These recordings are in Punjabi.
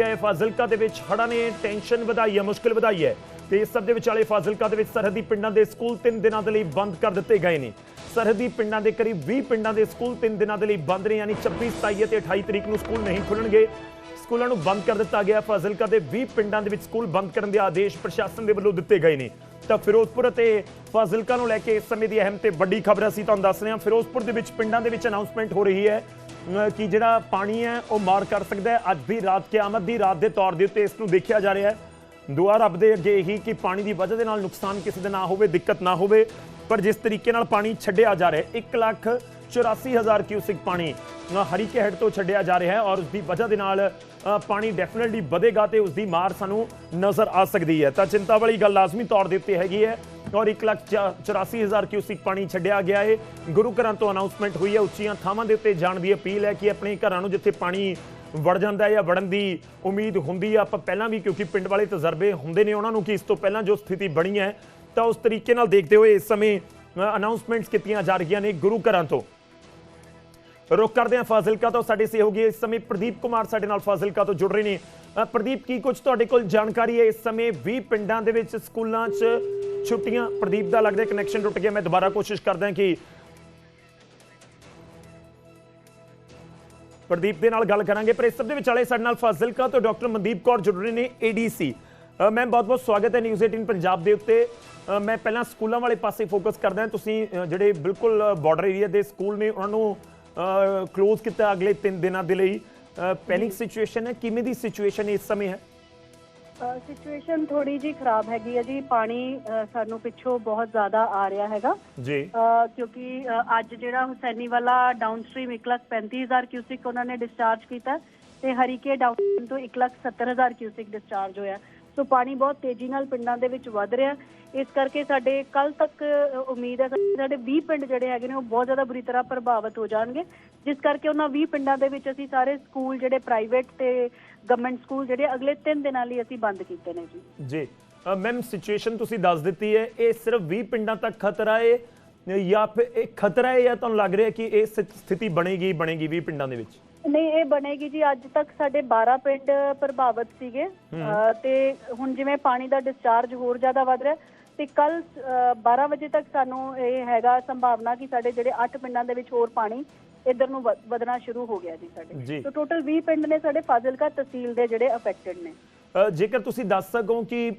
ਹੈ, ਫਾਜ਼ਿਲਕਾ ਦੇ ਵਿੱਚ ਹੜ੍ਹਾਂ ਨੇ, ਟੈਨਸ਼ਨ ਵਧਾਈ ਹੈ, ਮੁਸ਼ਕਿਲ ਵਧਾਈ ਹੈ। ਤੇ ਇਸ ਸਭ ਦੇ ਵਿਚਾਲੇ ਫਾਜ਼ਿਲਕਾ ਦੇ ਵਿੱਚ ਸਰਹੱਦੀ ਪਿੰਡਾਂ ਦੇ ਸਕੂਲ 3 ਦਿਨਾਂ ਦੇ ਲਈ ਬੰਦ ਕਰ ਦਿੱਤੇ ਗਏ ਨੇ। ਸਰਹੱਦੀ ਪਿੰਡਾਂ ਦੇ ਕਰੀਬ 20 ਪਿੰਡਾਂ ਦੇ ਸਕੂਲ 3 ਦਿਨਾਂ ਦੇ ਲਈ ਬੰਦ ਨੇ, ਯਾਨੀ 26 27 ਅਤੇ 28 ਤਰੀਕ ਨੂੰ ਸਕੂਲ ਨਹੀਂ ਖੁੱਲਣਗੇ। ਸਕੂਲਾਂ ਨੂੰ ਬੰਦ ਕਰ ਦਿੱਤਾ ਗਿਆ। ਫਾਜ਼ਿਲਕਾ ਦੇ 20 ਪਿੰਡਾਂ ਦੇ ਵਿੱਚ ਸਕੂਲ ਬੰਦ ਕਰਨ ਦੇ ਆਦੇਸ਼ ਪ੍ਰਸ਼ਾਸਨ ਦੇ ਵੱਲੋਂ ਦਿੱਤੇ ਗਏ ਨੇ। ਤਾਂ ਫਿਰੋਜ਼ਪੁਰ ਅਤੇ ਫਾਜ਼ਿਲਕਾ ਨੂੰ ਲੈ ਕੇ ਇਸ ਸਮੇਂ ਦੀ ਅਹਿਮ ਤੇ ਵੱਡੀ ਖਬਰ ਅਸੀਂ ਤੁਹਾਨੂੰ ਦੱਸ ਰਹੇ ਹਾਂ। ਫਿਰੋਜ਼ਪੁਰ ਦੇ ਵਿੱਚ ਪਿੰਡਾਂ ਦੇ ਵਿੱਚ ਅਨਾਉਂਸਮੈਂਟ ਹੋ ਰਹੀ ਹੈ ਕਿ ਜਿਹੜਾ ਪਾਣੀ ਹੈ, ਉਹ ਮਾਰ ਕਰ ਸਕਦਾ ਹੈ। ਅੱਜ ਦੀ ਰਾਤ, ਕਿਆਮਤ ਦੀ ਰਾਤ ਦੇ ਤੌਰ ਦੇ ਉੱਤੇ ਇਸ ਨੂੰ ਦੇਖਿਆ ਜਾ ਰਿਹਾ ਹੈ। ਦੁਆ ਰੱਬ ਦੇ ਅੱਗੇ ਇਹੀ ਕਿ ਪਾਣੀ ਦੀ ਵਜ੍ਹਾ ਦੇ ਨਾਲ ਨੁਕਸਾਨ ਕਿਸੇ ਦੇ ਨਾ ਹੋਵੇ, ਦਿੱਕਤ ਨਾ ਹੋਵੇ, ਪਰ ਜਿਸ ਤਰੀਕੇ ਨਾਲ ਪਾਣੀ ਛੱਡਿਆ ਜਾ ਰਿਹਾ ਹੈ 1 ਲੱਖ 84000 ਕਿਊਸਿਕ ਪਾਣੀ ਅਹ ਹਰੀਕੇ ਹੈਡ ਤੋਂ ਛੱਡਿਆ ਜਾ ਰਿਹਾ ਹੈ ਔਰ ਉਸ ਦੀ ਵਜ੍ਹਾ ਦੇ ਨਾਲ ਪਾਣੀ ਡੈਫੀਨਿਟਲੀ ਵਧੇਗਾ ਤੇ ਉਸ ਦੀ ਮਾਰ ਸਾਨੂੰ ਨਜ਼ਰ ਆ ਸਕਦੀ ਹੈ। ਤਾਂ ਚਿੰਤਾ ਵਾਲੀ ਗੱਲ ਲਾਜ਼ਮੀ ਤੌਰ ਦੇ ਉੱਤੇ ਹੈਗੀ ਹੈ ਔਰ 1 ਲੱਖ 84000 ਕਿਊਸਿਕ ਪਾਣੀ ਛੱਡਿਆ ਗਿਆ ਹੈ। ਗੁਰੂ ਘਰਾਂ ਤੋਂ ਅਨਾਉਂਸਮੈਂਟ ਹੋਈ ਹੈ, ਉੱਚੀਆਂ ਥਾਵਾਂ ਦੇ ਉੱਤੇ ਜਾਣ ਦੀ ਅਪੀਲ ਹੈ ਕਿ ਆਪਣੇ ਘਰਾਂ ਨੂੰ ਜਿੱਥੇ ਪਾਣੀ ਵੜ ਜਾਂਦਾ ਹੈ ਜਾਂ ਵੜਨ ਦੀ ਉਮੀਦ ਹੁੰਦੀ ਹੈ, ਆਪਾਂ ਪਹਿਲਾਂ ਵੀ ਕਿਉਂਕਿ ਪਿੰਡ ਵਾਲੇ ਤਜਰਬੇ ਹੁੰਦੇ ਨੇ ਉਹਨਾਂ ਨੂੰ ਕਿ ਇਸ ਤੋਂ ਪਹਿਲਾਂ ਜੋ ਸਥਿਤੀ ਬਣੀ ਹੈ, ਤਾਂ ਉਸ ਤਰੀਕੇ ਨਾਲ ਦੇਖਦੇ ਹੋਏ ਇਸ ਸਮੇਂ ਅਨਾਉਂਸਮੈਂਟਸ ਕੀਤੀਆਂ ਜਾ ਰਹੀਆਂ ਨੇ ਗੁਰੂ ਘਰਾਂ ਤੋਂ। ਰੁਕ ਕਰਦੇ ਹਾਂ ਫਾਜ਼ਿਲਕਾ ਤੋਂ। ਸਾਡੇ ਸਹਿਯੋਗੀ ਇਸ ਸਮੇਂ ਪ੍ਰਦੀਪ ਕੁਮਾਰ ਸਾਡੇ ਨਾਲ ਫਾਜ਼ਿਲਕਾ ਤੋਂ ਜੁੜ ਰਹੇ ਨੇ। ਪ੍ਰਦੀਪ, ਕੀ ਕੁਝ ਤੁਹਾਡੇ ਕੋਲ ਜਾਣਕਾਰੀ ਹੈ? ਇਸ ਸਮੇਂ 20 ਪਿੰਡਾਂ ਦੇ ਵਿੱਚ ਸਕੂਲਾਂ 'ਚ ਛੁੱਟੀਆਂ, ਪ੍ਰਦੀਪ ਦਾ ਲੱਗਦਾ ਕਨੈਕਸ਼ਨ ਟੁੱਟ ਗਿਆ। ਮੈਂ ਦੁਬਾਰਾ ਕੋਸ਼ਿਸ਼ ਕਰਦਾ ਕਿ ਪ੍ਰਦੀਪ ਦੇ ਨਾਲ ਗੱਲ ਕਰਾਂਗੇ, ਪਰ ਇਸ ਸਭ ਦੇ ਵਿਚਾਲੇ ਸਾਡੇ ਨਾਲ ਫਾਜ਼ਿਲਕਾ ਤੋਂ ਡਾਕਟਰ ਮਨਦੀਪ ਕੌਰ ਜੁੜ ਰਹੇ ਨੇ ਏਡੀਸੀ ਮੈਮ ਬਹੁਤ-ਬਹੁਤ ਸਵਾਗਤ ਹੈ ਨਿਊਜ਼ 18 ਪੰਜਾਬ ਦੇ ਉੱਤੇ। ਮੈਂ ਪਹਿਲਾਂ ਸਕੂਲਾਂ ਵਾਲੇ ਪਾਸੇ ਫੋਕਸ ਕਰਦਾ ਤੁਸੀਂ ਜਿਹੜੇ ਬਿਲਕੁਲ ਬਾਰਡਰ ਏਰੀਆ ਦੇ ਸਕੂਲ ਨੇ, ਉਹਨਾਂ ਨੂੰ ਕਲੋਜ਼ ਕੀਤਾ ਅਗਲੇ 3 ਦਿਨਾਂ ਦੇ ਲਈ। ਪੈਨਿਕ ਸਿਚੁਏਸ਼ਨ ਹੈ ਕਿਵੇਂ ਦੀ ਸਿਚੁਏਸ਼ਨ ਇਸ ਸਮੇਂ ਹੈ? ਸਿਚੁਏਸ਼ਨ ਥੋੜੀ ਜੀ ਖਰਾਬ ਹੈਗੀ ਹੈ ਜੀ। ਪਾਣੀ ਸਾਨੂੰ ਪਿੱਛੋਂ ਬਹੁਤ ਜ਼ਿਆਦਾ ਆ ਰਿਹਾ ਹੈਗਾ। ਜੀ। ਕਿਉਂਕਿ ਅੱਜ ਜਿਹੜਾ ਹੁਸੈਨੀ ਵਾਲਾ ਡਾਊਨਸਟ੍ਰੀਮ 135000 ਕਿਊਸਿਕ ਉਹਨਾਂ ਨੇ ਡਿਸਚਾਰਜ ਕੀਤਾ ਤੇ ਹਰੀਕੇ ਡਾਊਨਸਟ੍ਰੀਮ ਤੋਂ 170000 ਕਿਊਸਿਕ ਡਿਸਚਾਰਜ ਹੋਇਆ ਸੋ ਪਾਣੀ ਬਹੁਤ ਤੇਜ਼ੀ ਨਾਲ ਪਿੰਡਾਂ ਦੇ ਵਿੱਚ ਵੱਧ ਰਿਹਾ ਇਸ ਕਰਕੇ ਸਾਡੇ ਕੱਲ ਤੱਕ ਉਮੀਦ ਹੈ ਸਾਡੇ 20 ਪਿੰਡ ਜਿਹੜੇ ਹੈਗੇ ਨੇ, ਉਹ ਬਹੁਤ ਜ਼ਿਆਦਾ ਬੁਰੀ ਤਰ੍ਹਾਂ ਪ੍ਰਭਾਵਿਤ ਹੋ ਜਾਣਗੇ। ਜਿਸ ਕਰਕੇ ਉਹਨਾਂ 20 ਪਿੰਡਾਂ ਦੇ ਵਿੱਚ ਅਸੀਂ ਸਾਰੇ ਸਕੂਲ ਜਿਹੜੇ ਪ੍ਰਾਈਵੇਟ ਤੇ ਗਵਰਨਮੈਂਟ ਸਕੂਲ ਜਿਹੜੇ ਅਗਲੇ 3 ਦਿਨਾਂ ਲਈ ਅਸੀਂ ਬੰਦ ਕੀਤੇ ਨੇ ਜੀ। ਜੀ। ਮੈਮ ਸਿਚੁਏਸ਼ਨ ਤੁਸੀਂ ਦੱਸ ਦਿੱਤੀ ਹੈ, ਇਹ ਸਿਰਫ 20 ਪਿੰਡਾਂ ਤੱਕ ਖਤਰਾ ਹੈ, ਜਾਂ ਫਿਰ ਇਹ ਖਤਰਾ ਹੈ, ਜਾਂ ਤੁਹਾਨੂੰ ਲੱਗ ਰਿਹਾ ਕਿ ਇਹ ਸਥਿਤੀ ਬਣੇਗੀ ਬਣੇਗੀ 20 ਪਿੰਡਾਂ ਦੇ ਵਿੱਚ? ਨਹੀਂ ਇਹ ਬਣੇਗੀ ਜੀ ਅੱਜ ਤੱਕ ਸਾਡੇ 12 ਪਿੰਡ ਪ੍ਰਭਾਵਿਤ ਸੀਗੇ। ਅਹ ਤੇ ਹੁਣ ਜਿਵੇਂ ਪਾਣੀ ਦਾ ਡਿਸਚਾਰਜ ਹੋਰ ਜ਼ਿਆਦਾ ਵੱਧ ਰਿਹਾ ਤੇ ਕੱਲ 12 ਵਜੇ ਤੱਕ ਸਾਨੂੰ ਇਹ ਹੈਗਾ ਸੰਭਾਵਨਾ ਕਿ ਸਾਡੇ ਜਿਹੜੇ 8 ਪਿੰਡਾਂ ਦੇ ਵਿੱਚ ਹੋਰ ਪਾਣੀ ਇਧਰ ਨੂੰ ਵਧਣਾ ਸ਼ੁਰੂ ਹੋ ਗਿਆ ਜੀ ਜੀ। ਸਾਡੇ ਸੋ ਟੋਟਲ 20 ਪਿੰਡ ਨੇ ਸਾਡੇ ਫਾਜ਼ਿਲਕਾ ਤਹਿਸੀਲ ਦੇ ਜਿਹੜੇ ਅਫੈਕਟਡ ਨੇ। ਅ, ਜੇਕਰ ਤੁਸੀਂ ਦੱਸ ਸਕੋ ਕਿ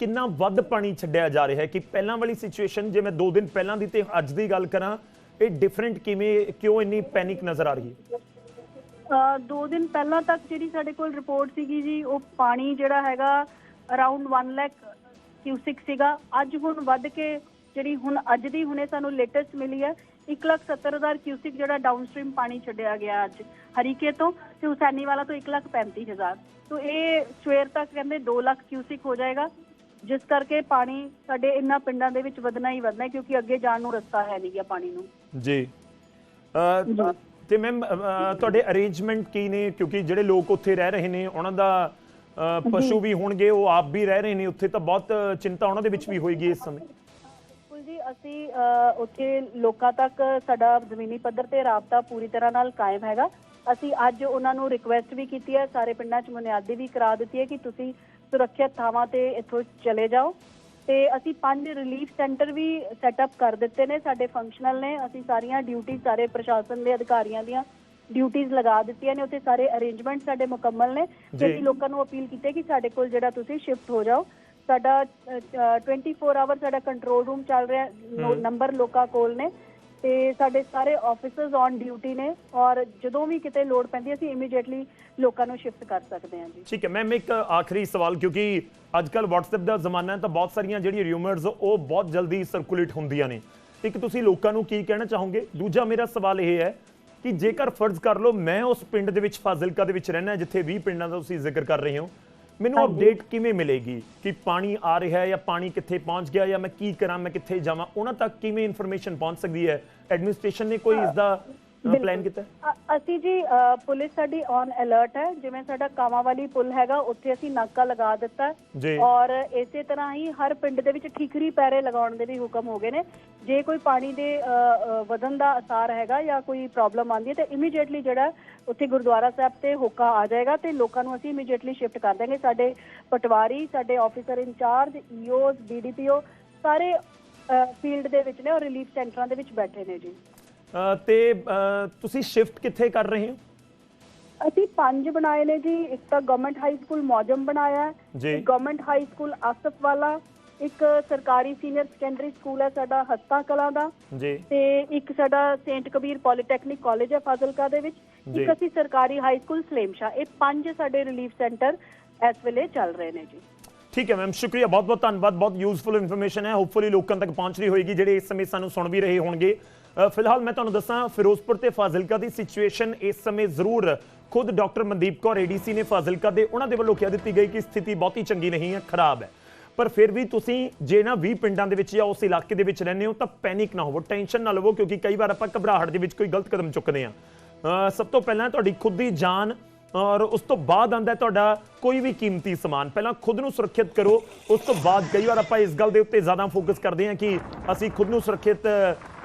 ਕਿੰਨਾ ਵੱਧ ਪਾਣੀ ਛੱਡਿਆ ਜਾ ਰਿਹਾ ਹੈ ਕਿ ਪਹਿਲਾਂ ਵਾਲੀ ਸਿਚੁਏਸ਼ਨ ਜੇ ਮੈਂ 2 ਦਿਨ ਪਹਿਲਾਂ ਦੀ ਤੇ ਅੱਜ ਦੀ ਗੱਲ ਕਰਾਂ ਇਹ ਡਿਫਰੈਂਟ ਕਿਵੇਂ ਕਿਉਂ ਇੰਨੀ ਪੈਨਿਕ ਨਜ਼ਰ ਆ ਰਹੀ ਹੈ? ਦੋ ਦਿਨ ਪਹਿਲਾਂ ਤੱਕ ਜਿਹੜੀ ਸਾਡੇ ਕੋਲ ਰਿਪੋਰਟ ਸੀਗੀ ਜੀ ਉਹ ਪਾਣੀ ਜਿਹੜਾ ਹੈਗਾ ਅਰਾਊਂਡ 1 ਲੱਖ ਕਿਊਸਿਕ ਸੀਗਾ। ਅੱਜ ਹੁਣ ਵੱਧ ਕੇ ਜਿਹੜੀ ਹੁਣ ਅੱਜ ਦੀ ਹੁਣੇ ਸਾਨੂੰ ਲੇਟੈਸਟ ਮਿਲੀ ਹੈ 1 ਲੱਖ 70 ਹਜ਼ਾਰ ਕਿਊਸਿਕ ਜਿਹੜਾ ਡਾਊਨਸਟ੍ਰੀਮ ਪਾਣੀ ਛੱਡਿਆ ਗਿਆ ਅੱਜ ਹਰੀਕੇ ਤੋਂ ਤੇ ਹੁਸੈਨੀ ਵਾਲਾ ਤੋਂ 1 ਲੱਖ 35 ਹਜ਼ਾਰ। ਤੋਂ ਇਹ ਸਵੇਰ ਤੱਕ ਕਹਿੰਦੇ 2 ਲੱਖ ਕਿਊਸਿਕ ਹੋ ਜਾਏਗਾ ਜਿਸ ਕਰਕੇ ਪਾਣੀ ਸਾਡੇ ਇਹਨਾਂ ਪਿੰਡਾਂ ਦੇ ਵਿੱਚ ਵਧਣਾ ਹੀ ਵਧਣਾ ਕਿਉਂਕਿ ਅੱਗੇ ਜਾਣ ਨੂੰ ਰਸਤਾ ਹੈ ਨਹੀਂ ਗਿਆ ਪਾਣੀ ਨੂੰ। ਜੀ। ਤੇ ਮੈਮ ਤੁਹਾਡੇ ਅਰੇਂਜਮੈਂਟ ਕੀ ਨੇ? ਕਿਉਂਕਿ ਜਿਹੜੇ ਲੋਕ ਉੱਥੇ ਰਹਿ ਰਹੇ ਨੇ ਉਹਨਾਂ ਦਾ ਪਸ਼ੂ ਵੀ ਹੋਣਗੇ ਉਹ ਆਪ ਵੀ ਰਹਿ ਰਹੇ ਨੇ। ਉੱਥੇ ਤਾਂ ਬਹੁਤ ਚਿੰਤਾ ਉਹਨਾਂ ਦੇ ਵਿੱਚ ਵੀ ਹੋਏਗੀ ਇਸ ਸਮੇਂ। ਜੀ ਅਸੀਂ ਉੱਥੇ ਲੋਕਾਂ ਤੱਕ ਸਾਡਾ ਜ਼ਮੀਨੀ ਪੱਧਰ ਤੇ ਰਾਬਤਾ ਪੂਰੀ ਤਰ੍ਹਾਂ ਨਾਲ ਕਾਇਮ ਹੈਗਾ। ਅਸੀਂ ਅੱਜ ਉਹਨਾਂ ਨੂੰ ਰਿਕੁਐਸਟ ਵੀ ਕੀਤੀ ਹੈ ਸਾਰੇ ਪਿੰਡਾਂ 'ਚ ਬੁਨਿਆਦੀ ਵੀ ਕਰਾ ਦਿੱਤੀ ਹੈ ਕਿ ਤੁਸੀਂ ਸੁਰੱਖਿਅਤ ਥਾਵਾਂ ਤੇ ਇੱਥੋਂ ਚਲੇ ਜਾਓ। ਤੇ ਅਸੀਂ ਪੰਜ ਰਿਲੀਫ ਸੈਂਟਰ ਵੀ ਸੈਟਅਪ ਕਰ ਦਿੱਤੇ ਨੇ ਸਾਡੇ ਫੰਕਸ਼ਨਲ ਨੇ। ਅਸੀਂ ਸਾਰੀਆਂ ਡਿਊਟੀ ਸਾਰੇ ਪ੍ਰਸ਼ਾਸਨ ਦੇ ਅਧਿਕਾਰੀਆਂ ਦੀਆਂ ਡਿਊਟੀਆਂ ਲਗਾ ਦਿੱਤੀਆਂ ਨੇ। ਉੱਥੇ ਸਾਰੇ ਅਰੇਂਜਮੈਂਟ ਸਾਡੇ ਮੁਕੰਮਲ ਨੇ। ਤੇ ਅਸੀਂ ਲੋਕਾਂ ਨੂੰ ਅਪੀਲ ਕੀਤੀ ਹੈ ਕਿ ਸਾਡੇ ਕੋਲ ਜਿਹੜਾ ਤੁਸੀਂ ਸ਼ਿਫਟ ਹੋ ਜਾਓ। ਸਾਡਾ ਅ, ਅ, 24 ਆਵਰ ਸਾਡਾ ਕੰਟਰੋਲ ਰੂਮ ਚੱਲ ਰਿਹਾ ਨੰਬਰ ਲੋਕਾਂ ਕੋਲ ਨੇ। ਤੇ ਸਾਡੇ ਸਾਰੇ ਆਫੀਸਰਸ ਔਨ ਡਿਊਟੀ ਨੇ ਔਰ ਜਦੋਂ ਵੀ ਕਿਤੇ ਲੋੜ ਪੈਂਦੀ ਹੈ, ਅਸੀਂ ਇਮੀਡੀਏਟਲੀ ਲੋਕਾਂ ਨੂੰ ਸ਼ਿਫਟ ਕਰ ਸਕਦੇ ਹਾਂ ਜੀ। ਠੀਕ ਹੈ ਮੈਮ ਇੱਕ ਆਖਰੀ ਸਵਾਲ ਕਿਉਂਕਿ ਅੱਜ ਕੱਲ WhatsApp ਦਾ ਜ਼ਮਾਨਾ ਹੈ ਤਾਂ ਬਹੁਤ ਸਾਰੀਆਂ ਜਿਹੜੀਆਂ ਰਿਊਮਰਸ ਉਹ ਬਹੁਤ ਜਲਦੀ ਸਰਕੂਲੇਟ ਹੁੰਦੀਆਂ ਨੇ। ਇੱਕ ਤੁਸੀਂ ਲੋਕਾਂ ਨੂੰ ਕੀ ਕਹਿਣਾ ਚਾਹੋਗੇ? ਦੂਜਾ ਮੇਰਾ ਸਵਾਲ ਇਹ ਹੈ ਕਿ ਜੇਕਰ ਫਰਜ਼ ਕਰ ਲਓ ਮੈਂ ਉਸ ਪਿੰਡ ਦੇ ਵਿੱਚ ਫਾਜ਼ਿਲਕਾ ਦੇ ਵਿੱਚ ਰਹਿਣਾ ਜਿੱਥੇ 20 ਪਿੰਡਾਂ ਦਾ ਤੁਸੀਂ ਜ਼ਿਕਰ ਕਰ ਰਹੇ ਹੋ ਮੈਨੂੰ ਅਪਡੇਟ ਕਿਵੇਂ ਮਿਲੇਗੀ? ਕਿ ਪਾਣੀ ਆ ਰਿਹਾ ਹੈ ਜਾਂ ਪਾਣੀ ਕਿੱਥੇ ਪਹੁੰਚ ਗਿਆ ਜਾਂ ਮੈਂ ਕੀ ਕਰਾਂ ਮੈਂ ਕਿੱਥੇ ਜਾਵਾਂ? ਉਹਨਾਂ ਤੱਕ ਕਿਵੇਂ ਇਨਫੋਰਮੇਸ਼ਨ ਪਹੁੰਚ ਸਕਦੀ ਹੈ? ਐਡਮਿਨਿਸਟ੍ਰੇਸ਼ਨ ਨੇ ਕੋਈ ਇਸ ਦਾ ਪਲਾਨ ਕੀਤਾ? ਅਸੀਂ ਜੀ ਪੁਲਿਸ ਸਾਡੀ ਔਨ ਅਲਰਟ ਹੈ। ਜਿਵੇਂ ਸਾਡਾ ਕਾਵਾਂ ਵਾਲੀ ਪੁਲ ਹੈਗਾ ਉੱਥੇ ਅਸੀਂ ਨਾਕਾ ਲਗਾ ਦਿੱਤਾ। ਔਰ ਇਸੇ ਤਰ੍ਹਾਂ ਹੀ ਹਰ ਪਿੰਡ ਦੇ ਵਿੱਚ ਠੀਕਰੀ ਪੈਰੇ ਲਗਾਉਣ ਦੇ ਵੀ ਹੁਕਮ ਹੋ ਗਏ ਨੇ। ਜੇ ਕੋਈ ਪਾਣੀ ਦੇ ਵਧਣ ਦਾ ਅਸਾਰ ਹੈਗਾ ਜਾਂ ਕੋਈ ਪ੍ਰੋਬਲਮ ਆਉਂਦੀ ਹੈ ਤੇ ਇਮੀਡੀਏਟਲੀ ਜਿਹੜਾ ਉੱਥੇ ਗੁਰਦੁਆਰਾ ਸਾਹਿਬ ਤੇ ਹੋਕਾ ਆ ਜਾਏਗਾ ਤੇ ਲੋਕਾਂ ਨੂੰ ਅਸੀਂ ਇਮੀਡੀਏਟਲੀ ਸ਼ਿਫਟ ਕਰ ਦਾਂਗੇ ਸਾਡੇ ਪਟਵਾਰੀ ਸਾਡੇ ਆਫੀਸਰ ਇੰਚਾਰਜ ਈਓਸ ਡੀਡੀਪੀਓ ਸਾਰੇ ਫੀਲਡ ਦੇ ਵਿੱਚ ਨੇ ਔਰ ਰਿਲੀਫ ਸੈਂਟਰਾਂ ਦੇ ਵਿੱਚ ਬੈਠੇ ਨੇ ਜੀ। ਤੇ ਤੁਸੀਂ ਸ਼ਿਫਟ ਕਿੱਥੇ ਕਰ ਰਹੇ ਹੋ? ਅਸੀਂ ਪੰਜ ਬਣਾਏ ਨੇ ਜੀ। ਇੱਕ ਤਾਂ ਗਵਰਨਮੈਂਟ ਹਾਈ ਸਕੂਲ ਮੌਜਮ ਬਣਾਇਆ ਹੈ। ਗਵਰਨਮੈਂਟ ਹਾਈ ਸਕੂਲ ਆਸਫ ਵਾਲਾ। ਇੱਕ ਸਰਕਾਰੀ ਸੀਨੀਅਰ ਸੈਕੰਡਰੀ ਸਕੂਲ ਹੈ ਸਾਡਾ ਹਸਤਾ ਕਲਾਂ ਦਾ। ਜੀ। ਤੇ ਇੱਕ ਸਾਡਾ ਸੇਂਟ ਕਬੀਰ ਪੋਲੀਟੈਕਨਿਕ ਕਾਲਜ ਹੈ ਫਾਜ਼ਿਲਕਾ ਦੇ ਵਿੱਚ। ਇੱਕ ਅਸੀਂ ਸਰਕਾਰੀ ਹਾਈ ਸਕੂਲ ਸਲੇਮਸ਼ਾ ਇਹ ਪੰਜ ਸਾਡੇ ਰਿਲੀਫ ਸੈਂਟਰ ਇਸ ਵੇਲੇ ਚੱਲ ਰਹੇ ਨੇ ਜੀ। ਠੀਕ ਹੈ ਮੈਮ ਸ਼ੁਕਰੀਆ। ਬਹੁਤ ਬਹੁਤ ਧੰਨਵਾਦ। ਬਹੁਤ ਯੂਜ਼ਫੁਲ ਇਨਫੋਰਮੇਸ਼ਨ ਹੈ। ਹੋਪਫੁਲੀ ਲੋਕਾਂ ਤੱਕ ਪਹੁੰਚ ਰਹੀ ਹੋਏਗੀ ਜਿਹੜੇ ਇਸ ਸਮੇਂ ਸਾਨੂੰ ਸੁਣ ਵੀ ਰਹੇ ਹੋਣਗੇ। ਫਿਲਹਾਲ ਮੈਂ ਤੁਹਾਨੂੰ ਦੱਸਾਂ, ਫਿਰੋਜ਼ਪੁਰ ਤੇ ਫਾਜ਼ਿਲਕਾ ਦੀ ਸਿਚੁਏਸ਼ਨ ਇਸ ਸਮੇਂ ਜ਼ਰੂਰ ਖੁਦ ਡਾਕਟਰ ਮਨਦੀਪ ਕੌਰ ਏਡੀਸੀ ਨੇ ਫਾਜ਼ਿਲਕਾ ਦੇ ਉਹਨਾਂ ਦੇ ਵੱਲੋਂ ਕਹਿ ਦਿੱਤੀ ਗਈ ਕਿ ਸਥਿਤੀ ਬਹੁਤੀ ਚੰਗੀ ਨਹੀਂ ਹੈ, ਖਰਾਬ ਹੈ। ਪਰ ਫਿਰ ਵੀ ਤੁਸੀਂ ਜੇ ਨਾ 20 ਪਿੰਡਾਂ ਦੇ ਵਿੱਚ ਜਾਂ ਉਸ ਇਲਾਕੇ ਦੇ ਵਿੱਚ ਰਹਿੰਦੇ ਹੋ, ਤਾਂ ਪੈਨਿਕ ਨਾ ਹੋਵੋ ਟੈਨਸ਼ਨ ਨਾ ਲਵੋ, ਕਿਉਂਕਿ ਕਈ ਵਾਰ ਆਪਾਂ ਘਬਰਾਹਟ ਦੇ ਵਿੱਚ ਕੋਈ ਗਲਤ ਕਦਮ ਚੁੱਕਦੇ ਆ ਸਭ ਤੋਂ ਪਹਿਲਾਂ ਤੁਹਾਡੀ ਖੁਦ ਦੀ ਜਾਨ ਔਰ ਉਸ ਤੋਂ ਬਾਅਦ ਆਂਦਾ ਤੁਹਾਡਾ ਕੋਈ ਵੀ ਕੀਮਤੀ ਸਮਾਨ। ਪਹਿਲਾਂ ਖੁਦ ਨੂੰ ਸੁਰੱਖਿਅਤ ਕਰੋ, ਉਸ ਤੋਂ ਬਾਅਦ ਕਈ ਵਾਰ ਆਪਾਂ ਇਸ ਗੱਲ ਦੇ ਉੱਤੇ ਜ਼ਿਆਦਾ ਫੋਕਸ ਕਰਦੇ ਹਾਂ ਕਿ ਅਸੀਂ ਖੁਦ ਨੂੰ ਸੁਰੱਖਿਅਤ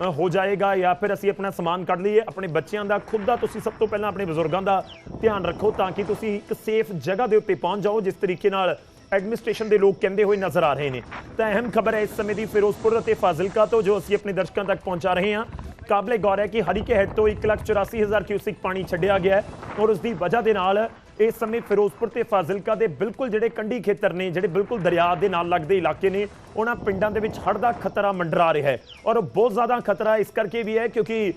ਹੋ ਜਾਏਗਾ ਜਾਂ ਫਿਰ ਅਸੀਂ ਆਪਣਾ ਸਮਾਨ ਕੱਢ ਲਈਏ। ਆਪਣੇ ਬੱਚਿਆਂ ਦਾ, ਖੁਦ ਦਾ ਤੁਸੀਂ ਸਭ ਤੋਂ ਪਹਿਲਾਂ ਆਪਣੇ ਬਜ਼ੁਰਗਾਂ ਦਾ ਧਿਆਨ ਰੱਖੋ ਤਾਂ ਕਿ ਤੁਸੀਂ ਇੱਕ ਸੇਫ ਜਗ੍ਹਾ ਦੇ ਉੱਤੇ ਪਹੁੰਚ ਜਾਓ, ਜਿਸ ਤਰੀਕੇ ਨਾਲ ਐਡਮਿਨਿਸਟ੍ਰੇਸ਼ਨ ਦੇ ਲੋਕ ਕਹਿੰਦੇ ਹੋਏ ਨਜ਼ਰ ਆ ਰਹੇ ਨੇ। ਤਾਂ ਅਹਿਮ ਖਬਰ ਹੈ ਇਸ ਸਮੇਂ ਦੀ ਫਿਰੋਜ਼ਪੁਰ ਅਤੇ ਫਾਜ਼ਿਲਕਾ ਤੋਂ, ਜੋ ਅਸੀਂ ਆਪਣੇ ਦਰਸ਼ਕਾਂ ਤੱਕ ਪਹੁੰਚਾ ਰਹੇ ਹਾਂ। ਕਾਬਲੇ ਗੌਰ ਹੈ ਕਿ ਹਰੀਕੇ ਹੈਡ ਤੋਂ 184000 ਕਿਊਸਿਕ ਪਾਣੀ ਛੱਡਿਆ ਗਿਆ ਹੈ ਔਰ ਉਸ ਦੀ ਵਜ੍ਹਾ ਦੇ ਨਾਲ ਇਸ ਸਮੇਂ ਫਿਰੋਜ਼ਪੁਰ ਤੇ ਫਾਜ਼ਿਲਕਾ ਦੇ ਬਿਲਕੁਲ ਜਿਹੜੇ ਕੰਢੀ ਖੇਤਰ ਨੇ, ਜਿਹੜੇ ਬਿਲਕੁਲ ਦਰਿਆ ਦੇ ਨਾਲ ਲੱਗਦੇ ਇਲਾਕੇ ਨੇ, ਉਹਨਾਂ ਪਿੰਡਾਂ ਦੇ ਵਿੱਚ ਹੜ੍ਹ ਦਾ ਖਤਰਾ ਮੰਡਰਾ ਰਿਹਾ ਹੈ। ਔਰ ਬਹੁਤ ਜ਼ਿਆਦਾ ਖਤਰਾ ਇਸ ਕਰਕੇ ਵੀ ਹੈ ਕਿਉਂਕਿ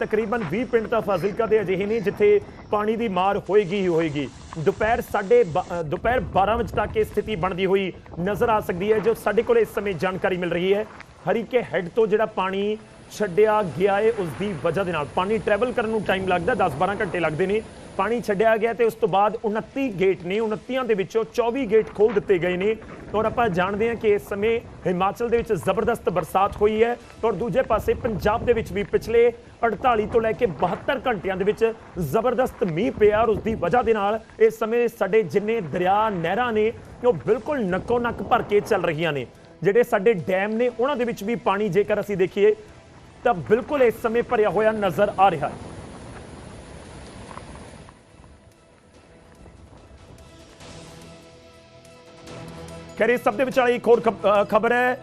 ਤਕਰੀਬਨ 20 ਪਿੰਡ ਤਾਂ ਫਾਜ਼ਿਲਕਾ ਦੇ ਅਜਿਹੇ ਨੇ ਜਿੱਥੇ ਪਾਣੀ ਦੀ ਮਾਰ ਹੋਏਗੀ ਹੀ ਹੋਏਗੀ। ਦੁਪਹਿਰ ਸਾਢੇ ਬ- ਦੁਪਹਿਰ 12 ਵਜੇ ਤੱਕ ਇਹ ਸਥਿਤੀ ਬਣਦੀ ਹੋਈ ਨਜ਼ਰ ਆ ਸਕਦੀ ਹੈ, ਜੋ ਸਾਡੇ ਕੋਲ ਇਸ ਸਮੇਂ ਜਾਣਕਾਰੀ ਮਿਲ ਰਹੀ ਹੈ। ਹਰੀਕੇ ਹੈੱਡ ਤੋਂ ਜਿਹੜਾ ਪਾਣੀ ਛੱਡਿਆ ਗਿਆ ਹੈ, ਉਸ ਦੀ ਵਜ੍ਹਾ ਦੇ ਨਾਲ ਪਾਣੀ ਟਰੈਵਲ ਕਰਨ ਨੂੰ ਟਾਈਮ ਲੱਗਦਾ 10-12 ਘੰਟੇ ਲੱਗਦੇ ਨੇ। ਪਾਣੀ ਛੱਡਿਆ ਗਿਆ ਤੇ ਉਸ ਤੋਂ ਬਾਅਦ 29 ਗੇਟ ਨੇ 29 ਦੇ ਵਿੱਚੋਂ 24 ਗੇਟ ਖੋਲ ਦਿੱਤੇ ਗਏ ਨੇ। ਔਰ ਆਪਾਂ ਜਾਣਦੇ ਹਾਂ ਕਿ ਇਸ ਸਮੇਂ ਹਿਮਾਚਲ ਦੇ ਵਿੱਚ ਜ਼ਬਰਦਸਤ ਬਰਸਾਤ ਹੋਈ ਹੈ ਔਰ ਦੂਜੇ ਪਾਸੇ ਪੰਜਾਬ ਦੇ ਵਿੱਚ ਵੀ ਪਿਛਲੇ 48 ਤੋਂ ਲੈ ਕੇ 72 ਘੰਟਿਆਂ ਦੇ ਵਿੱਚ ਜ਼ਬਰਦਸਤ ਮੀਂਹ ਪਿਆ ਔਰ ਉਸ ਦੀ ਵਜ੍ਹਾ ਦੇ ਨਾਲ ਇਸ ਸਮੇਂ ਸਾਡੇ ਜਿੰਨੇ ਦਰਿਆ ਨਹਿਰਾਂ ਨੇ, ਉਹ ਬਿਲਕੁਲ ਨੱਕੋ ਨੱਕ ਭਰ ਕੇ ਚੱਲ ਰਹੀਆਂ ਨੇ। ਜਿਹੜੇ ਸਾਡੇ ਡੈਮ ਨੇ, ਉਹਨਾਂ ਦੇ ਵਿੱਚ ਵੀ ਪਾਣੀ ਜੇਕਰ ਅਸੀਂ ਦੇਖੀਏ, ਤਾਂ ਬਿਲਕੁਲ ਇਸ ਸਮੇਂ ਭਰਿਆ ਹੋਇਆ ਨਜ਼ਰ ਆ ਰਿਹਾ ਹੈ। ਖੈਰ, ਇਸ ਸਭ ਦੇ ਵਿਚਾਲੇ ਇੱਕ ਹੋਰ ਖਬਰ ਹੈ।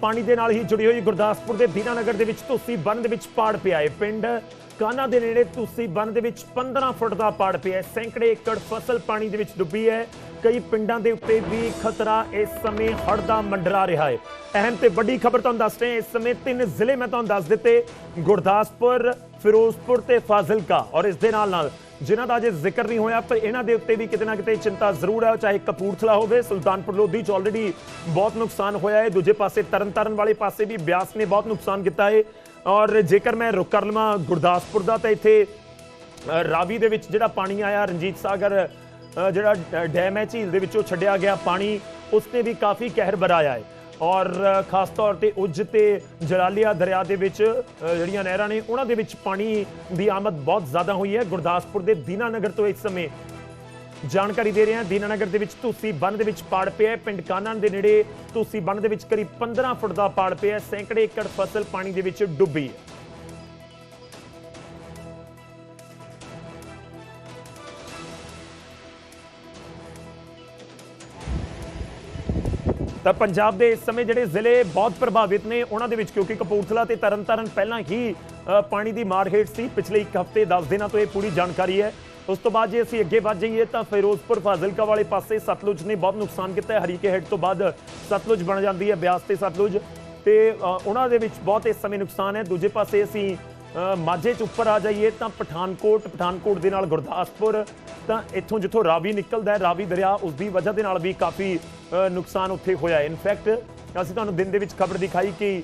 ਪਾਣੀ ਦੇ ਨਾਲ ਹੀ ਜੁੜੀ ਹੋਈ ਗੁਰਦਾਸਪੁਰ ਦੇ ਦੀਨਾਨਗਰ ਦੇ ਵਿੱਚ ਤੁਸੀਂ ਬੰਨ ਦੇ ਵਿੱਚ ਪਾੜ ਪਿਆ ਹੈ ਪਿੰਡ ਕਾਨਾ ਦੇ ਨੇੜੇ ਤੁਸੀਂ ਬੰਨ ਦੇ ਵਿੱਚ 15 ਫੁੱਟ ਦਾ ਪਾੜ ਪਿਆ ਸੈਂਕੜੇ ਏਕੜ ਫਸਲ ਪਾਣੀ ਦੇ ਵਿੱਚ ਡੁੱਬੀ ਹੈ ਕਈ ਪਿੰਡਾਂ ਦੇ ਉੱਤੇ ਵੀ ਖਤਰਾ ਇਸ ਸਮੇਂ ਹੜ੍ਹ ਦਾ ਮੰਡਰਾ ਰਿਹਾ ਹੈ ਅਹਿਮ ਤੇ ਵੱਡੀ ਖਬਰ ਤੁਹਾਨੂੰ ਦੱਸ ਰਹੇ ਹਾਂ ਇਸ ਸਮੇਂ ਤਿੰਨ ਜ਼ਿਲ੍ਹੇ ਮੈਂ ਤੁਹਾਨੂੰ ਦੱਸ ਦਿੱਤੇ। ਗੁਰਦਾਸਪੁਰ ਫਿਰੋਜ਼ਪੁਰ ਤੇ ਫਾਜ਼ਿਲਕਾ। ਔਰ ਇਸ ਦੇ ਨਾਲ ਨਾਲ ਜਿਨ੍ਹਾਂ ਦਾ ਅਜੇ ਜ਼ਿਕਰ ਨਹੀਂ ਹੋਇਆ, ਪਰ ਇਹਨਾਂ ਦੇ ਉੱਤੇ ਵੀ ਕਿਤੇ ਨਾ ਕਿਤੇ ਚਿੰਤਾ ਜ਼ਰੂਰ ਹੈ ਚਾਹੇ ਕਪੂਰਥਲਾ ਹੋਵੇ, ਸੁਲਤਾਨਪੁਰ ਲੋਧੀ ਚ ਆਲਰੇਡੀ ਬਹੁਤ ਨੁਕਸਾਨ ਹੋਇਆ ਹੈ। ਦੂਜੇ ਪਾਸੇ ਤਰਨਤਾਰਨ ਵਾਲੇ ਪਾਸੇ ਵੀ ਬਿਆਸ ਨੇ ਬਹੁਤ ਨੁਕਸਾਨ ਕੀਤਾ ਹੈ। ਔਰ ਜੇਕਰ ਮੈਂ ਰੁਕ ਕਰ ਲਵਾਂ ਗੁਰਦਾਸਪੁਰ ਦਾ, ਤਾਂ ਇੱਥੇ ਰਾਵੀ ਦੇ ਵਿੱਚ ਜਿਹੜਾ ਪਾਣੀ ਆਇਆ, ਰਣਜੀਤ ਸਾਗਰ ਜਿਹੜਾ ਡੈਮ ਹੈ, ਝੀਲ ਦੇ ਵਿੱਚੋਂ ਛੱਡਿਆ ਗਿਆ ਪਾਣੀ। ਉਸ 'ਤੇ ਵੀ ਕਾਫੀ ਕਹਿਰ ਬਰਾਇਆ ਹੈ। ਔਰ ਖਾਸ ਤੌਰ ਤੇ ਉੱਜ ਤੇ ਜਲਾਲੀਆ ਦਰਿਆ ਦੇ ਵਿੱਚ ਜਿਹੜੀਆਂ ਨਹਿਰਾਂ ਨੇ, ਉਹਨਾਂ ਦੇ ਵਿੱਚ ਪਾਣੀ ਦੀ ਆਮਦ ਬਹੁਤ ਜ਼ਿਆਦਾ ਹੋਈ ਹੈ। ਗੁਰਦਾਸਪੁਰ ਦੇ ਦੀਨਾਨਗਰ ਤੋਂ ਇਸ ਸਮੇਂ ਜਾਣਕਾਰੀ ਦੇ ਰਹੇ ਹਾਂ। ਦੀਨਾਨਗਰ ਦੇ ਵਿੱਚ ਤੁਸੀਂ ਬੰਨ ਦੇ ਵਿੱਚ ਪਾੜ ਪਿਆ ਹੈ। ਪਿੰਡ ਕਾਨਨ ਦੇ ਨੇੜੇ ਤੁਸੀਂ ਬੰਨ ਦੇ ਵਿੱਚ ਕਰੀਬ 15 ਫੁੱਟ ਦਾ ਪਾੜ ਪਿਆ ਹੈ। ਸੈਂਕੜੇ ਏਕੜ ਫਸਲ ਪਾਣੀ ਦੇ ਵਿੱਚ ਡੁੱਬੀ ਹੈ। ਤਾਂ ਪੰਜਾਬ ਦੇ ਇਸ ਸਮੇਂ ਜਿਹੜੇ ਜ਼ਿਲ੍ਹੇ ਬਹੁਤ ਪ੍ਰਭਾਵਿਤ ਨੇ, ਉਹਨਾਂ ਦੇ ਵਿੱਚ ਕਿਉਂਕਿ ਕਪੂਰਥਲਾ ਤੇ ਤਰਨਤਾਰਨ ਪਹਿਲਾਂ ਹੀ ਪਾਣੀ ਦੀ ਮਾਰ ਹੇਠ ਸੀ। ਪਿਛਲੇ ਇੱਕ ਹਫ਼ਤੇ 10 ਦਿਨਾਂ ਤੋਂ ਇਹ ਪੂਰੀ ਜਾਣਕਾਰੀ ਹੈ। ਉਸ ਤੋਂ ਬਾਅਦ ਜੇ ਅਸੀਂ ਅੱਗੇ ਵੱਧ ਜਾਈਏ ਤਾਂ ਫਿਰੋਜ਼ਪੁਰ, ਫਾਜ਼ਿਲਕਾ ਵਾਲੇ ਪਾਸੇ ਸਤਲੁਜ ਨੇ ਬਹੁਤ ਨੁਕਸਾਨ ਕੀਤਾ ਹੈ। ਹਰੀਕੇ ਹੈਡ ਤੋਂ ਬਾਅਦ ਸਤਲੁਜ ਬਣ ਜਾਂਦੀ ਹੈ, ਬਿਆਸ ਤੇ ਸਤਲੁਜ। ਤੇ ਉਹਨਾਂ ਦੇ ਵਿੱਚ ਬਹੁਤ ਇਸ ਸਮੇਂ ਨੁਕਸਾਨ ਹੈ। ਦੂਜੇ ਪਾਸੇ ਅਸੀਂ ਮਾਝੇ ਚ ਉੱਪਰ ਆ ਜਾਈਏ ਤਾਂ ਪਠਾਨਕੋਟ ਪਠਾਨਕੋਟ ਦੇ ਨਾਲ ਗੁਰਦਾਸਪੁਰ ਤਾਂ ਇੱਥੋਂ ਜਿੱਥੋਂ ਰਾਵੀ ਨਿਕਲਦਾ ਹੈ, ਰਾਵੀ ਦਰਿਆ ਉਸ ਦੀ ਵਜ੍ਹਾ ਦੇ ਨਾਲ ਵੀ ਕਾਫੀ ਨੁਕਸਾਨ ਉੱਥੇ ਹੋਇਆ ਇਨਫੈਕਟ ਅਸੀਂ ਤੁਹਾਨੂੰ ਦਿਨ ਦੇ ਵਿੱਚ ਖਬਰ ਦਿਖਾਈ ਕਿ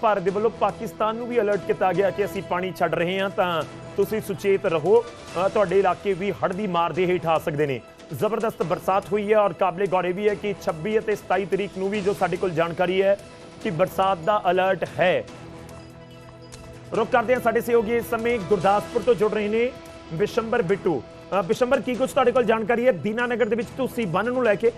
ਭਾਰਤ ਦੇ ਵੱਲੋਂ ਪਾਕਿਸਤਾਨ ਨੂੰ ਵੀ ਅਲਰਟ ਕੀਤਾ ਗਿਆ ਕਿ ਅਸੀਂ ਪਾਣੀ ਛੱਡ ਰਹੇ ਹਾਂ, ਤਾਂ ਤੁਸੀਂ ਸੁਚੇਤ ਰਹੋ। ਤੁਹਾਡੇ ਇਲਾਕੇ ਵੀ ਹੜ੍ਹ ਦੀ ਮਾਰ ਦੇ ਹੇਠ ਆ ਸਕਦੇ ਨੇ। ਜ਼ਬਰਦਸਤ ਬਰਸਾਤ ਹੋਈ ਹੈ ਔਰ ਕਾਬਲੇ ਗੌਰੇ ਵੀ ਹੈ ਕਿ 26 ਅਤੇ 27 ਤਰੀਕ ਨੂੰ ਵੀ ਜੋ ਸਾਡੇ ਕੋਲ ਜਾਣਕਾਰੀ ਹੈ ਕਿ ਬਰਸਾਤ ਦਾ ਅਲਰਟ ਹੈ। ਰੁਕ ਕਰਦੇ ਹਾਂ ਸਾਡੇ ਸਹਿਯੋਗੀ ਇਸ ਸਮੇਂ ਗੁਰਦਾਸਪੁਰ ਤੋਂ ਜੁੜ ਰਹੇ ਨੇ ਬਿਸ਼ੰਬਰ ਬਿੱਟੂ। ਬਿਸ਼ੰਬਰ, ਕੀ ਕੁਝ ਤੁਹਾਡੇ ਕੋਲ ਜਾਣਕਾਰੀ ਹੈ? ਦੀਨਾਨਗਰ ਦੇ ਵਿੱਚ ਤੁਸੀਂ ਬੰਨ ਨੂੰ ਲੈ ਕੇ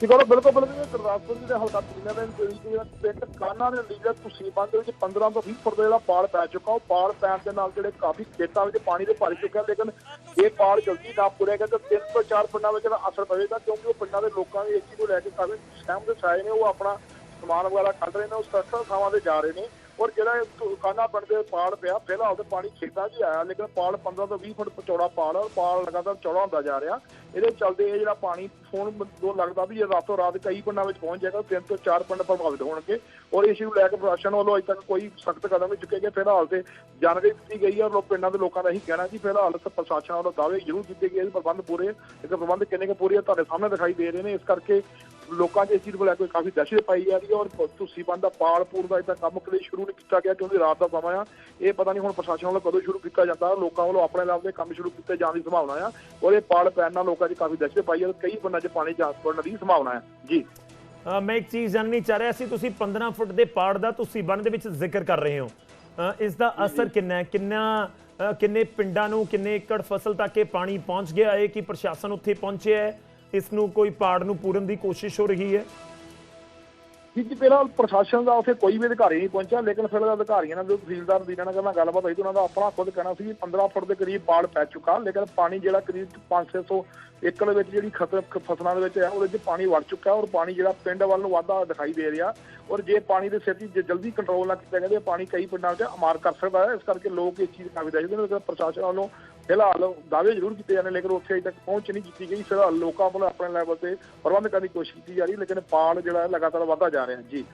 ਜੀ ਕਰੋ ਬਿਲਕੁਲ ਬਿਲਕੁਲ। ਗੁਰਦਾਸਪੁਰ ਦੇ ਹਲਕਾ ਪੀਨਾ ਦੇ ਜਿਹੜੀ ਪਿੰਡ ਕਾਨਾ ਦੇ ਲੀਡਰ ਤੁਸੀਂ ਬੰਦ ਦੇ ਵਿੱਚ 15 ਤੋਂ 20 ਫੁੱਟ ਦਾ ਜਿਹੜਾ ਪਾੜ ਪੈ ਚੁੱਕਾ, ਉਹ ਪਾੜ ਪੈਣ ਦੇ ਨਾਲ ਜਿਹੜੇ ਕਾਫੀ ਖੇਤਾਂ ਵਿੱਚ ਪਾਣੀ ਦੇ ਭਰ ਚੁੱਕਾ ਲੇਕਿਨ ਇਹ ਪਾੜ ਜਲਦੀ ਨਾ ਪੂਰਿਆ ਗਿਆ ਤਾਂ ਤਿੰਨ ਤੋਂ ਚਾਰ ਪਿੰਡਾਂ ਵਿੱਚ ਅਸਰ ਪਵੇਗਾ, ਕਿਉਂਕਿ ਉਹ ਪਿੰਡਾਂ ਦੇ ਲੋਕਾਂ ਦੀ ਇਸ ਚੀਜ਼ ਨੂੰ ਲੈ ਕੇ ਕਾਫੀ ਸਹਿਮਤ ਛਾਏ ਨੇ, ਉਹ ਆਪਣਾ ਸਮਾਨ ਵਗੈਰਾ ਕੱਢ ਰਹੇ ਨੇ, ਉਹ ਸਖਤ ਥਾਵਾਂ ਤੇ ਜਾ ਰਹੇ ਨੇ। ਔਰ ਜਿਹੜਾ ਕਾਨਾ ਪਿੰਡ ਦੇ ਪਾੜ ਪਿਆ, ਫਿਲਹਾਲ ਤੇ ਪਾਣੀ ਖੇਤਾਂ 'ਚ ਆਇਆ, ਲੇਕਿਨ ਪਾੜ 15 ਤੋਂ 20 ਫੁੱਟ ਚੌੜਾ ਪਾੜ ਔਰ ਪਾੜ ਲਗਾਤਾਰ ਚੌੜਾ ਹੁੰਦਾ ਜਾ ਰਿਹਾ। ਇਹਦੇ ਚੱਲਦੇ ਇਹ ਜਿਹੜਾ ਪਾਣੀ ਫੋਨ ਤੋਂ ਲੱਗਦਾ ਵੀ ਇਹ ਰਾਤੋਂ ਰਾਤ ਕਈ ਪਿੰਡਾਂ ਵਿੱਚ ਪਹੁੰਚ ਜਾਏਗਾ, ਤਿੰਨ ਤੋਂ ਚਾਰ ਪਿੰਡ ਪ੍ਰਭਾਵਿਤ ਹੋਣਗੇ। ਔਰ ਇਸ ਨੂੰ ਲੈ ਕੇ ਪ੍ਰਸ਼ਾਸਨ ਵੱਲੋਂ ਅਜੇ ਤੱਕ ਕੋਈ ਸਖਤ ਕਦਮ ਨਹੀਂ ਚੁੱਕੇ ਗਏ। ਫਿਲਹਾਲ ਤੇ ਜਾਣਕਾਰੀ ਦਿੱਤੀ ਗਈ ਹੈ ਔਰ ਪਿੰਡਾਂ ਦੇ ਲੋਕਾਂ ਦਾ ਇਹੀ ਕਹਿਣਾ ਕਿ ਫਿਲਹਾਲ ਪ੍ਰਸ਼ਾਸਨ ਵੱਲੋਂ ਦਾਅਵੇ ਜ਼ਰੂਰ ਕੀਤੇ ਗਏ। ਪ੍ਰਬੰਧ ਪੂਰੇ ਇਹ ਪ੍ਰਬੰਧ ਕਿੰਨੇ ਕੁ ਪੂਰੇ ਤੁਹਾਡੇ ਸਾਹਮਣੇ ਦਿਖਾਈ ਦੇ ਰਹੇ ਨੇ। ਇਸ ਕਰਕੇ ਲੋਕਾਂ 'ਚ ਇਸ ਚੀਜ਼ ਨੂੰ ਲੈ ਕੇ ਕਾਫੀ ਦਹਿਸ਼ਤ ਪਾਈ ਜਾ ਰਹੀ ਹੈ ਔਰ ਤੁਸੀਂ ਬੰਦ ਦਾ ਦਾ ਇਦਾਂ ਕੰਮ ਕਦੇ ਸ਼ੁਰੂ ਨਹੀਂ ਕੀਤਾ ਗਿਆ ਕਿਉਂਕਿ ਰਾਤ ਦਾ ਸਮਾਂ ਆ। ਇਹ ਪਤਾ ਨਹੀਂ ਹੁਣ ਪ੍ਰਸ਼ਾਸਨ ਵੱਲੋਂ ਕਦੋਂ ਸ਼ੁਰੂ ਕੀਤਾ ਜਾਂਦਾ ਲੋਕਾਂ ਵੱਲੋਂ ਆਪਣੇ ਲੈਵਲ ਦੇ ਕੰਮ ਸ਼ੁਰੂ ਕੀਤੇ ਜਾਣ ਦੀ ਸੰਭਾਵਨਾ ਆ ਔਰ ਇਹ ਪਾਲ ਪੈਣ ਨਾਲ ਲੋਕਾਂ 'ਚ ਕਾਫੀ ਦਹਿਸ਼ਤ ਪਾਈ ਹੈ ਕਈ ਪਿੰਡਾਂ 'ਚ ਪਾਣੀ ਜਾ ਵੜਨ ਦੀ ਸੰਭਾਵਨਾ ਹੈ ਜੀ। ਮੈਂ ਇੱਕ ਚੀਜ਼ ਜਾਣਨੀ ਚਾਹ ਰਿਹਾ ਸੀ ਤੁਸੀਂ 15 ਫੁੱਟ ਦੇ ਪਾੜ ਦਾ ਤੁਸੀਂ ਬੰਨ ਦੇ ਵਿੱਚ ਜ਼ਿਕਰ ਕਰ ਰਹੇ ਹੋ। ਅ, ਇਸ ਦਾ ਅਸਰ ਕਿੰਨਾ ਹੈ? ਕਿੰਨਾ ਕਿੰਨੇ ਪਿੰਡਾਂ ਨੂੰ ਕਿੰਨੇ ਏਕੜ ਫਸਲ ਤੱਕ ਇਹ ਪਾਣੀ ਪਹੁੰਚ ਗਿਆ ਹੈ? ਕਿ ਪ੍ਰਸ਼ਾਸਨ ਉੱਥੇ ਪਹੁੰਚਿਆ ਹੈ? ਇਸ ਨੂੰ ਕੋਈ ਪਾੜ ਨੂੰ ਪੂਰਨ ਦੀ ਕੋਸ਼ਿਸ਼ ਹੋ ਰਹੀ ਹੈ? ਜੀ ਫਿਲਹਾਲ ਪ੍ਰਸ਼ਾਸਨ ਦਾ ਉੱਥੇ ਕੋਈ ਵੀ ਅਧਿਕਾਰੀ ਨਹੀਂ ਪਹੁੰਚਿਆ, ਲੇਕਿਨ ਫਿਲਹਾਲ ਅਧਿਕਾਰੀਆਂ ਨਾਲ ਤਹਿਸੀਲਦਾਰ ਦੀਨਾ ਨਗਰ ਨਾਲ ਗੱਲਬਾਤ ਹੋਈ ਤੇ ਉਹਨਾਂ ਦਾ ਆਪਣਾ ਖੁਦ ਕਹਿਣਾ ਸੀ 15 ਫੁੱਟ ਦੇ ਕਰੀਬ ਬਾੜ ਪੈ ਚੁੱਕਾ, ਲੇਕਿਨ ਪਾਣੀ ਜਿਹੜਾ ਕਰੀਬ 500 ਏਕੜ ਵਿੱਚ ਜਿਹੜੀ ਖਤਰ ਫਸਲਾਂ ਦੇ ਵਿੱਚ ਹੈ ਉਹਦੇ ਵਿੱਚ ਪਾਣੀ ਵੜ ਚੁੱਕਾ ਔਰ ਪਾਣੀ ਜਿਹੜਾ ਪਿੰਡ ਵੱਲ ਨੂੰ ਵਾਧਾ ਦਿਖਾਈ ਦੇ ਰਿਹਾ ਔਰ ਜੇ ਪਾਣੀ ਦੇ ਸਿਰ ਜਲਦੀ ਕੰਟਰੋਲ ਨਾ ਕੀਤਾ ਗਿਆ ਤੇ ਪਾਣੀ ਕਈ ਪਿੰਡਾਂ 'ਚ ਅਮਾਰ ਕਰ ਸਕਦਾ ਹੈ, ਇਸ ਕਰਕੇ ਲੋਕ ਇਸ ਚੀਜ਼ ਕਾਫੀ ਦੱਸਦੇ ਨੇ ਪ੍ਰਸ਼ਾਸਨ ਵੱਲੋਂ ਫਿਲਹਾਲ ਦਾਅਵੇ ਜ਼ਰੂਰ ਕੀਤੇ ਜਾਂਦੇ ਲੇਕਿਨ ਉੱਥੇ ਅਜੇ ਤੱਕ ਪਹੁੰਚ ਨਹੀਂ ਕੀਤੀ ਗਈ। ਫਿਲਹਾਲ ਲੋਕਾਂ ਵੱਲੋਂ ਆਪਣੇ ਲੈਵਲ ਤੇ ਪ੍ਰਬੰਧ ਦੀ ਕੋਸ਼ਿਸ਼ ਕੀਤੀ ਜਾ ਰਹੀ ਲੇਕਿਨ ਪਾੜ ਜਿਹੜਾ ਲਗਾਤਾਰ ਵਧਦਾ ਜਾ ਰਿਹਾ ਜੀ।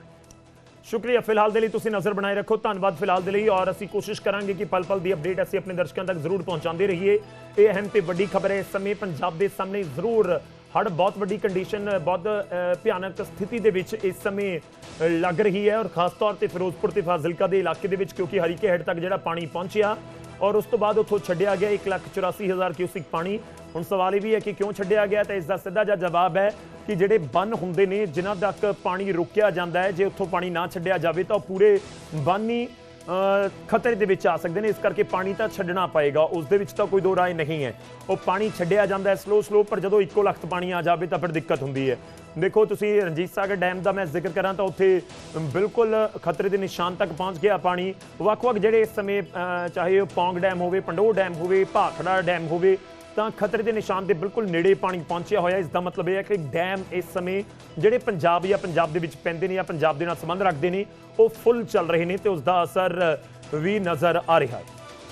ਸ਼ੁਕਰੀਆ ਫਿਲਹਾਲ ਦੇ ਲਈ, ਤੁਸੀਂ ਨਜ਼ਰ ਬਣਾਏ ਰੱਖੋ। ਧੰਨਵਾਦ ਫਿਲਹਾਲ ਦੇ ਲਈ ਔਰ ਅਸੀਂ ਕੋਸ਼ਿਸ਼ ਕਰਾਂਗੇ ਕਿ ਪਲ ਪਲ ਦੀ ਅਪਡੇਟ ਅਸੀਂ ਆਪਣੇ ਦਰਸ਼ਕਾਂ ਤੱਕ ਜ਼ਰੂਰ ਪਹੁੰਚਾਉਂਦੇ ਰਹੀਏ। ਇਹ ਅਹਿਮ ਤੇ ਵੱਡੀ ਖਬਰ ਹੈ, ਇਸ ਸਮੇਂ ਪੰਜਾਬ ਦੇ ਸਾਹਮਣੇ ਜ਼ਰੂਰ ਹੜ ਬਹੁਤ ਵੱਡੀ ਕੰਡੀਸ਼ਨ ਬਹੁਤ ਭਿਆਨਕ ਸਥਿਤੀ ਦੇ ਵਿੱਚ ਇਸ ਸਮੇਂ ਲੱਗ ਰਹੀ ਹੈ ਔਰ ਖਾਸ ਤੌਰ ਤੇ ਫਿਰੋਜ਼ਪੁਰ ਤੇ ਫਾਜ਼ਿਲਕਾ ਦੇ ਇਲਾਕੇ ਦੇ ਵਿੱਚ, ਕਿਉਂਕਿ ਹਰੀਕੇ ਹੈਡ ਤੱਕ ਜਿਹੜਾ ਪਾਣੀ ਪਹੁੰਚਿਆ ਔਰ ਉਸ ਤੋਂ ਬਾਅਦ ਉੱਥੋਂ ਛੱਡਿਆ ਗਿਆ 184000 ਕਿਊਸਿਕ ਪਾਣੀ। ਹੁਣ ਸਵਾਲ ਇਹ ਵੀ ਹੈ ਕਿ ਕਿਉਂ ਛੱਡਿਆ ਗਿਆ? ਤਾਂ ਇਸ ਦਾ ਸਿੱਧਾ ਜਿਹਾ ਜਵਾਬ ਹੈ ਕਿ ਜਿਹੜੇ ਬੰਨ ਹੁੰਦੇ ਨੇ, ਜਿਨ੍ਹਾਂ ਤੱਕ ਪਾਣੀ ਰੋਕਿਆ ਜਾਂਦਾ ਹੈ, ਜੇ ਉੱਥੋਂ ਪਾਣੀ ਨਾ ਛੱਡਿਆ ਜਾਵੇ ਤਾਂ ਉਹ ਪੂਰੇ ਬੰਨ ਹੀ ਖਤਰੇ ਦੇ ਵਿੱਚ ਆ ਸਕਦੇ ਨੇ। ਇਸ ਕਰਕੇ ਪਾਣੀ ਤਾਂ ਛੱਡਣਾ ਪਏਗਾ। ਉਸ ਦੇ ਵਿੱਚ ਤਾਂ ਕੋਈ ਦੋ ਰਾਏ ਨਹੀਂ ਹੈ। ਉਹ ਪਾਣੀ ਛੱਡਿਆ ਜਾਂਦਾ ਹੈ ਸਲੋ ਸਲੋ ਪਰ ਜਦੋਂ ਇੱਕੋ ਲਖਤ ਪਾਣੀ ਆ ਜਾਵੇ ਤਾਂ ਫਿਰ ਦਿੱਕਤ ਹੁੰਦੀ ਹੈ। ਦੇਖੋ, ਤੁਸੀਂ ਰਣਜੀਤ ਸਾਗਰ ਡੈਮ ਦਾ ਮੈਂ ਜ਼ਿਕਰ ਕਰਾਂ ਤਾਂ ਉੱਥੇ ਬਿਲਕੁਲ ਖਤਰੇ ਦੇ ਨਿਸ਼ਾਨ ਤੱਕ ਪਹੁੰਚ ਗਿਆ ਪਾਣੀ। ਵੱਖ-ਵੱਖ ਜਿਹੜੇ ਇਸ ਸਮੇਂ ਚਾਹੇ ਉਹ ਪੌਂਗ ਡੈਮ ਹੋਵੇ ਪੰਡੋ ਡੈਮ ਹੋਵੇ, ਭਾਖੜਾ ਡੈਮ ਹੋਵੇ, ਤਾਂ ਖਤਰੇ ਦੇ ਨਿਸ਼ਾਨ ਦੇ ਬਿਲਕੁਲ ਨੇੜੇ ਪਾਣੀ ਪਹੁੰਚਿਆ ਹੋਇਆ। ਇਸ ਦਾ ਮਤਲਬ ਇਹ ਹੈ ਕਿ ਡੈਮ ਇਸ ਸਮੇਂ ਜਿਹੜੇ ਪੰਜਾਬ ਜਾਂ ਪੰਜਾਬ ਦੇ ਵਿੱਚ ਪੈਂਦੇ ਨੇ ਜਾਂ ਪੰਜਾਬ ਦੇ ਨਾਲ ਸੰਬੰਧ ਰੱਖਦੇ ਨੇ, ਉਹ ਫੁੱਲ ਚੱਲ ਰਹੇ ਨੇ ਤੇ ਉਸ ਦਾ ਅਸਰ ਵੀ ਨਜ਼ਰ ਆ ਰਿਹਾ ਹੈ।